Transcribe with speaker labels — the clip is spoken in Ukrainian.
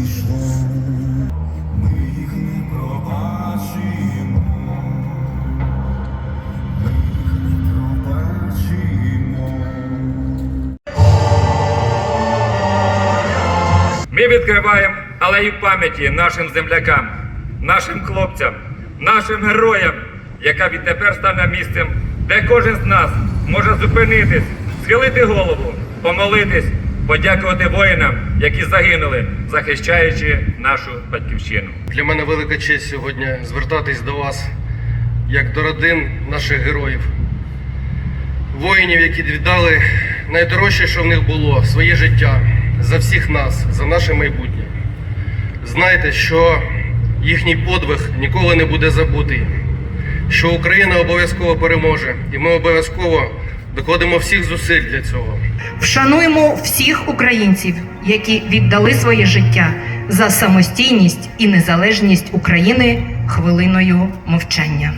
Speaker 1: зійшло, ми їх не пробачимо, ми їх не пробачимо.
Speaker 2: Ми відкриваємо алею пам'яті нашим землякам, нашим хлопцям, нашим героям, яка відтепер стане місцем, де кожен з нас може зупинитись, схилити голову, помолитись, подякувати воїнам, які загинули, захищаючи нашу батьківщину.
Speaker 3: Для мене велика честь сьогодні звертатись до вас, як до родин наших героїв, воїнів, які віддали найдорожче, що в них було, своє життя за всіх нас, за наше майбутнє. Знайте, що їхній подвиг ніколи не буде забутий, що Україна обов'язково переможе, і ми обов'язково докладемо всіх зусиль для цього.
Speaker 4: Вшануємо всіх українців, які віддали своє життя за самостійність і незалежність України хвилиною мовчання.